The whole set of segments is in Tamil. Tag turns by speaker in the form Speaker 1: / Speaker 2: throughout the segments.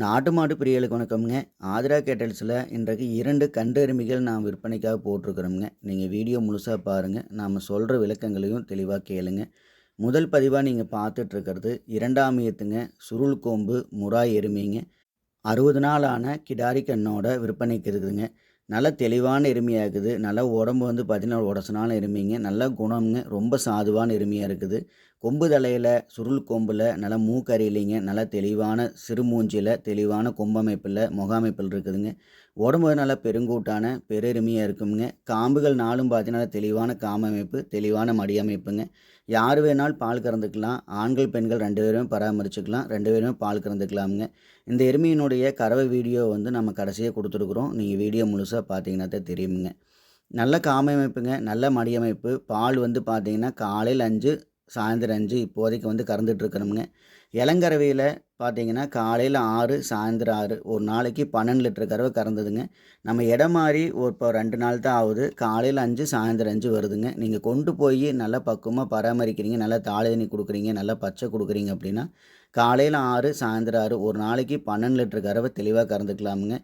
Speaker 1: நாட்டு மாட்டு பிரியலுக்கு வணக்கம்ங்க. ஆதிரா கேட்டல்ஸில் இன்றைக்கு இரண்டு கன்று எருமைகள் நான் விற்பனைக்காக போட்டிருக்கிறோம்ங்க. நீங்கள் வீடியோ முழுசாக பாருங்கள் நாம் சொல்கிற விளக்கங்களையும் தெளிவாக கேளுங்க. முதல் பதிவாக நீங்கள் பார்த்துட்ருக்கிறது இரண்டாம் ஈத்துங்க சுருள் கோம்பு முறா எருமைங்க. அறுபது நாளான கிடாரி கண்ணோட விற்பனைக்கு இருக்குதுங்க. நல்ல தெளிவான எருமையாக இருக்குது. நல்ல உடம்பு வந்து பார்த்தீங்கன்னா உடசனான எருமைங்க. நல்ல குணம்ங்க. ரொம்ப சாதுவான எருமையாக இருக்குது. கொம்பு தலையில் சுருள் கொம்பில் நல்லா மூக்கறியிலைங்க நல்லா தெளிவான சிறுமூஞ்சியில் தெளிவான கொம்பமைப்பில் முகாமைப்பில் இருக்குதுங்க. உடம்பு நல்லா பெருங்கூட்டான பெருமையாக இருக்குங்க காம்புகள் நாளும் பார்த்தீங்கன்னா தெளிவான காமமைப்பு தெளிவான மடியமைப்புங்க. யார் வேணாலும் பால் கறந்துக்கலாம். ஆண்கள் பெண்கள் ரெண்டு பேருமே பராமரிச்சுக்கலாம். ரெண்டு பேருமே பால் கறந்துக்கலாமுங்க. இந்த எருமையினுடைய கறவை வீடியோ வந்து நம்ம கடைசியாக கொடுத்துருக்குறோம். நீங்கள் வீடியோ முழுசாக பார்த்தீங்கன்னா தான் தெரியுமுங்க. நல்ல காமமைப்புங்க. நல்ல மடியமைப்பு. பால் வந்து பார்த்தீங்கன்னா காலையில் அஞ்சு சாயந்தரம் அஞ்சு இப்போதைக்கு வந்து கறந்துட்டுருக்கணுங்க இளங்கரவையில் பார்த்தீங்கன்னா காலையில் ஆறு சாயந்தரம் ஆறு ஒரு நாளைக்கு பன்னெண்டு லிட்டர் கறவை கறந்ததுங்க. நம்ம இடம் மாறி ஒரு இப்போ ரெண்டு நாள் தான் ஆகுது. காலையில் அஞ்சு சாயந்தரம் அஞ்சு வருதுங்க. நீங்கள் கொண்டு போய் நல்லா பக்குவமாக பராமரிக்கிறீங்க நல்லா தாழை தண்ணி கொடுக்குறீங்க நல்லா பச்சை கொடுக்குறீங்க அப்படின்னா காலையில் ஆறு சாயந்தரம் ஆறு ஒரு நாளைக்கு பன்னெண்டு லிட்டர் கறவை தெளிவாக கறந்துக்கலாமுங்க.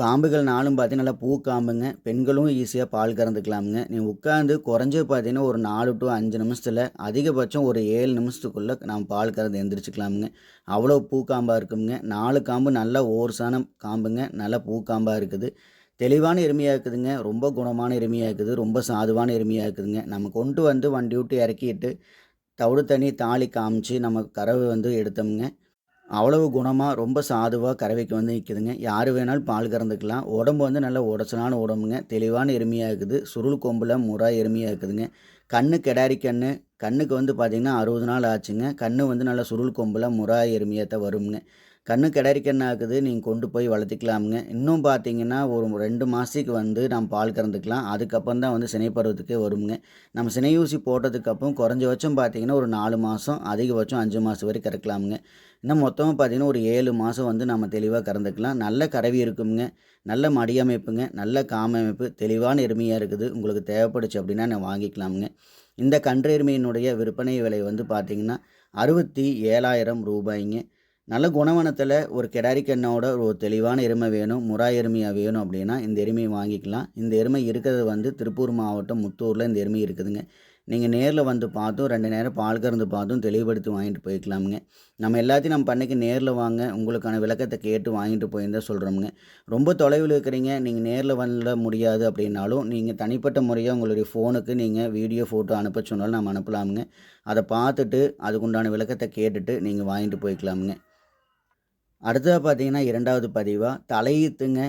Speaker 1: காம்புகள் நாளும் பார்த்தீங்கன்னா நல்லா பூ காம்புங்க. பெண்களும் ஈஸியாக பால் கறந்துக்கலாமுங்க. நீங்கள் உட்காந்து குறைஞ்சது பார்த்தீங்கன்னா ஒரு நாலு டு அஞ்சு நிமிஷத்தில் அதிகபட்சம் ஒரு ஏழு நிமிஷத்துக்குள்ளே நம்ம பால் கறந்து எந்திரிச்சிக்கலாமுங்க. அவ்வளோ பூ காம்பாக இருக்குங்க நாலு காம்பு நல்லா ஓர்ஸான காம்புங்க. நல்ல பூ காம்பாக இருக்குது. தெளிவான எருமையாக இருக்குதுங்க. ரொம்ப குணமான எருமையாக இருக்குது. ரொம்ப சாதுவான எருமையாக இருக்குதுங்க. நம்ம கொண்டு வந்து வண்டி விட்டு இறக்கிட்டு தவிடு தண்ணி தாலி காமிச்சு நம்ம கறவை வந்து எடுத்தோம்ங்க. அவ்வளவு குணமாக ரொம்ப சாதுவாக கறவைக்கு வந்து நிற்குதுங்க யார் வேணாலும் பால் கறந்துக்கலாம். உடம்பு வந்து நல்ல உடச்சலான உடம்புங்க. தெளிவான எருமையாக இருக்குது. சுருள் கொம்பில் முறா எருமையாக இருக்குதுங்க. கண்ணு கெடாரி கண்ணு. கண்ணுக்கு வந்து பார்த்திங்கன்னா அறுபது நாள் ஆச்சுங்க. கண்ணு வந்து நல்லா சுருள் கொம்பில் முறா எருமையாக தான் வருங்க கண்ணு கிடரி ஆகுது? நீங்கள் கொண்டு போய் வளர்த்திக்கலாமுங்க. இன்னும் பார்த்தீங்கன்னா ஒரு ரெண்டு மாதத்துக்கு வந்து நம்ம பால் கறந்துக்கலாம். அதுக்கப்புறம் தான் வந்து சினை வருங்க. நம்ம சினையூசி போட்டதுக்கப்புறம் குறைஞ்சபட்சம் பார்த்தீங்கன்னா ஒரு நாலு மாதம் அதிகபட்சம் அஞ்சு மாதம் வரை கறக்கலாமுங்க. இன்னும் மொத்தமாக பார்த்தீங்கன்னா ஒரு ஏழு மாதம் வந்து நம்ம தெளிவாக கறந்துக்கலாம். நல்ல கறவி இருக்குங்க. நல்ல மடியமைப்புங்க நல்ல காமமைப்பு தெளிவான எருமையாக இருக்குது. உங்களுக்கு தேவைப்படுச்சு அப்படின்னா நான் வாங்கிக்கலாமுங்க. இந்த கன்று எருமையினுடைய விற்பனை விலை வந்து பார்த்திங்கன்னா அறுபத்தி ஏழாயிரம் ரூபாய்ங்க. நல்ல குணவனத்தில் ஒரு கிடாரி ஒரு தெளிவான எருமை வேணும் முறா எருமையாக வேணும் அப்படின்னா இந்த எருமையை வாங்கிக்கலாம். இந்த எருமை இருக்கிறது வந்து திருப்பூர் மாவட்டம் முத்தூரில் இந்த எருமை இருக்குதுங்க. நீங்கள் நேரில் வந்து பார்த்தும் ரெண்டு நேரம் பால் கறந்து பார்த்தும் தெளிவுபடுத்தி வாங்கிட்டு போய்க்கலாமுங்க. நம்ம எல்லாத்தையும் நம்ம பண்ணைக்கு நேரில் வாங்க உங்களுக்கான விளக்கத்தை கேட்டு வாங்கிட்டு போயிருந்தால் சொல்கிறோமுங்க ரொம்ப தொலைவில் இருக்கிறீங்க நீங்கள் நேரில் வரல முடியாது அப்படின்னாலும் நீங்கள் தனிப்பட்ட முறையாக உங்களுடைய ஃபோனுக்கு நீங்கள் வீடியோ ஃபோட்டோ அனுப்ப சொன்னாலும் நம்ம அனுப்பலாமுங்க. அதை பார்த்துட்டு அதுக்குண்டான விளக்கத்தை கேட்டுட்டு நீங்கள் வாங்கிட்டு போய்க்கலாமுங்க. அடுத்ததாக பார்த்தீங்கன்னா இரண்டாவது பதிவாக தலையீத்துங்க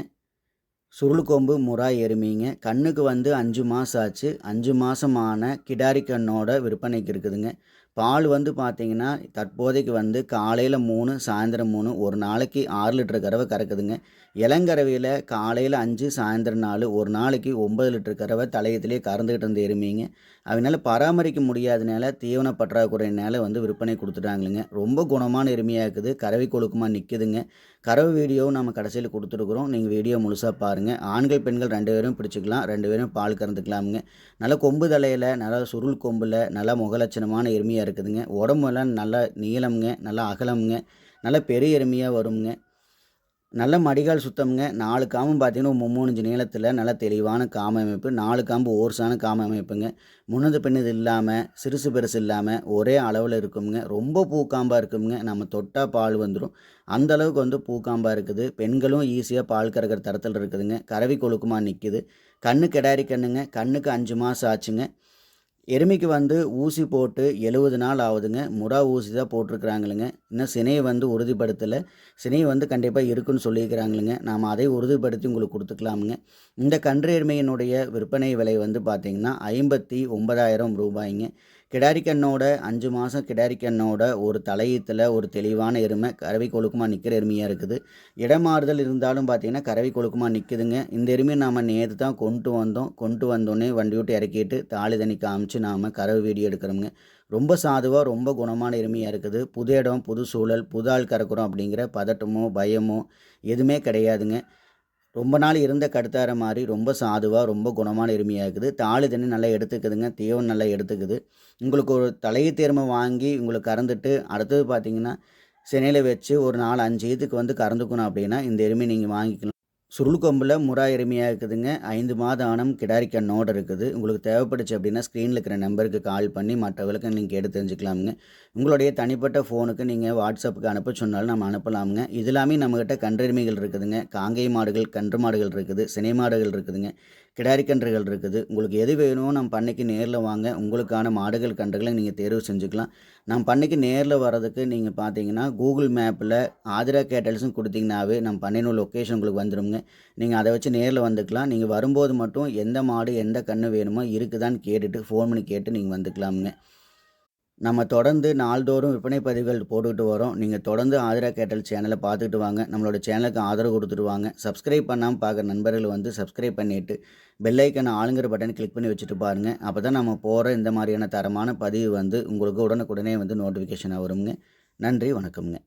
Speaker 1: சுருள்கொம்பு முறா எருமைங்க. கண்ணுக்கு வந்து அஞ்சு மாதம் ஆச்சு. அஞ்சு மாதமான கிடாரி கண்ணோட விற்பனைக்கு இருக்குதுங்க. பால் வந்து பார்த்திங்கன்னா தற்போதைக்கு வந்து காலையில் மூணு சாயந்தரம் மூணு ஒரு நாளைக்கு ஆறு லிட்டர் கறவை கறக்குதுங்க. இளங்கறவையில் காலையில் அஞ்சு சாயந்தரம் நாலு ஒரு நாளைக்கு ஒம்பது லிட்டர் கறவை தலையத்திலே கறந்துக்கிட்டு இருந்த எருமைங்க. அதனால் பராமரிக்க முடியாதனால தீவன பற்றாக்குறையினால வந்து விற்பனை கொடுத்துட்டாங்களுங்க ரொம்ப குணமான எருமையாக இருக்குது. கறவை கொழுக்குமா நிற்குதுங்க கறவை வீடியோவும் நம்ம கடைசியில் கொடுத்துருக்குறோம். நீங்கள் வீடியோ முழுசாக பாருங்கள் ஆண்கள் பெண்கள் ரெண்டு பேரும் பிடிச்சிக்கலாம். ரெண்டு பேரும் பால் கறந்துக்கலாமுங்க. நல்ல கொம்பு தலையில் நல்லா சுருள் கொம்பில் நல்லா முகலட்சணமான எருமையாக இருக்குதுங்க. உடம்புலாம் நல்லா நீளம்ங்க நல்லா அகலம்ங்க. நல்ல பெரிய எருமையாக வருங்க நல்ல மடிகால் சுத்தம்ங்க. நாலு காம்பும் பார்த்தீங்கன்னா மும்மூணு நீளத்தில் நல்ல தெளிவான காம அமைப்பு. நாலு காம்பு ஓர்ஸான காம அமைப்புங்க. முன்னது பின்னது இல்லாமல் சிறுசு பெருசு இல்லாமல் ஒரே அளவில் இருக்குங்க ரொம்ப பூக்காம்பாக இருக்குங்க நம்ம தொட்டால் பால் வந்துடும் அந்த அளவுக்கு வந்து பூக்காம்பாக இருக்குது. பெண்களும் ஈஸியாக பால் கறக்கிற தரத்தில் இருக்குதுங்க. கறவி கொழுக்குமா நிற்கிது கண்ணு கிடாரி கண்ணுங்க. கண்ணுக்கு அஞ்சு மாதம் ஆச்சுங்க. எருமைக்கு வந்து ஊசி போட்டு எழுபது நாள் ஆகுதுங்க. முறா ஊசி தான் போட்டிருக்கிறாங்களுங்க. இன்னும் சினையை வந்து உறுதிப்படுத்தலை. சினை வந்து கண்டிப்பாக இருக்குன்னு சொல்லியிருக்கிறாங்களுங்க. நாம் அதை உறுதிப்படுத்தி உங்களுக்கு கொடுத்துக்கலாமுங்க. இந்த கன்று எருமையினுடைய விற்பனை விலை வந்து பார்த்திங்கன்னா ஐம்பத்தி ஒன்பதாயிரம் ரூபாய்ங்க. கிடாரிக்கண்ணோட அஞ்சு மாதம் கிடாரிக்கண்ணோட ஒரு தலையீத்தில் ஒரு தெளிவான எருமை கறவை கொழுக்குமா நிற்கிற எருமையாக இருக்குது. இடமாறுதல் இருந்தாலும் பார்த்தீங்கன்னா கறவை கொழுக்குமா நிற்குதுங்க இந்த எருமையை நாம் நேற்று தான் கொண்டு வந்தோம். கொண்டு வந்தோடனே வண்டி விட்டு இறக்கிட்டு தாலி தண்ணி காமிச்சு நாம் கறவை வீடியோ எடுக்கிறோமுங்க. ரொம்ப சாதுவாக ரொம்ப குணமான எருமையாக இருக்குது. புது இடம் புது சூழல் புது ஆள் கறக்குறோம் அப்படிங்கிற பதட்டமோ பயமோ எதுவுமே கிடையாதுங்க. ரொம்ப நாள் இருந்த கடுத்தார மாதிரி ரொம்ப சாதுவாக ரொம்ப குணமான எருமையாக இருக்குது தாலு தண்ணி நல்லா எடுத்துக்குதுங்க. தீவனம் நல்லா எடுத்துக்குது. உங்களுக்கு ஒரு தலையை தேர்மை வாங்கி உங்களுக்கு கறந்துட்டு அடுத்தது பார்த்தீங்கன்னா சினையில் வச்சு ஒரு நாலு அஞ்சு இதுக்கு வந்து கறந்துக்கணும் அப்படின்னா இந்த எருமை நீங்கள் வாங்கிக்கலாம் சுருள்கொம்பில் முறா எருமையாக இருக்குதுங்க. ஐந்து மாத ஆணம் கிடாரி நோடு இருக்குது. உங்களுக்கு தேவைப்படுச்சு அப்படின்னா ஸ்க்ரீனில் இருக்கிற நம்பருக்கு கால் பண்ணி மற்றவர்களுக்கு நீங்கள் கேட்டு தெரிஞ்சுக்கலாமுங்க. உங்களுடைய தனிப்பட்ட ஃபோனுக்கு நீங்கள் வாட்ஸ்அப்புக்கு அனுப்ப சொன்னாலும் நம்ம அனுப்பலாமுங்க. இது எல்லாமே நம்மக்கிட்ட கன்றெருமைகள் இருக்குதுங்க. காங்கை மாடுகள் கன்று மாடுகள் இருக்குது. சினை மாடுகள் இருக்குதுங்க. கிடாரி கன்றுகள் இருக்குது. உங்களுக்கு எது வேணுமோ நம்ம பண்ணைக்கு நேரில் வாங்க. உங்களுக்கான மாடுகள் கன்றுகளை நீங்கள் தேர்வு செஞ்சுக்கலாம். நம்ம பண்ணைக்கு நேரில் வர்றதுக்கு நீங்கள் பார்த்தீங்கன்னா கூகுள் மேப்பில் ஆதிரா கேட்டல்ஸும் கொடுத்தீங்கனாவே நம்ம பண்ணையினுள்ள லொக்கேஷன் உங்களுக்கு வந்துடுங்க நீங்கள் அதை வச்சு நேரில் வந்துக்கலாம். நீங்கள் வரும்போது மட்டும் எந்த மாடு எந்த கன்று வேணுமோ இருக்குதான்னு கேட்டுட்டு ஃபோன் பண்ணி கேட்டு நீங்கள் வந்துக்கலாமுங்க. நம்ம தொடர்ந்து நாள்தோறும் விற்பனை பதிவுகள் போட்டுக்கிட்டு வரோம். நீங்கள் தொடர்ந்து ஆதிரா கேட்டல் சேனலை பார்த்துக்கிட்டு வாங்க. நம்மளோட சேனலுக்கு ஆதரவு கொடுத்துட்டு வாங்க. சப்ஸ்கிரைப் பண்ணாமல் பார்க்குற நண்பர்கள் வந்து சப்ஸ்கிரைப் பண்ணிவிட்டு பெல்லைக்கான ஆளுங்கிற பட்டன் கிளிக் பண்ணி வச்சுட்டு பாருங்கள் அப்போ தான் நம்ம போகிற இந்த மாதிரியான தரமான பதிவு வந்து உங்களுக்கு உடனுக்குடனே வந்து நோட்டிஃபிகேஷன் வருங்க நன்றி வணக்கம்ங்க.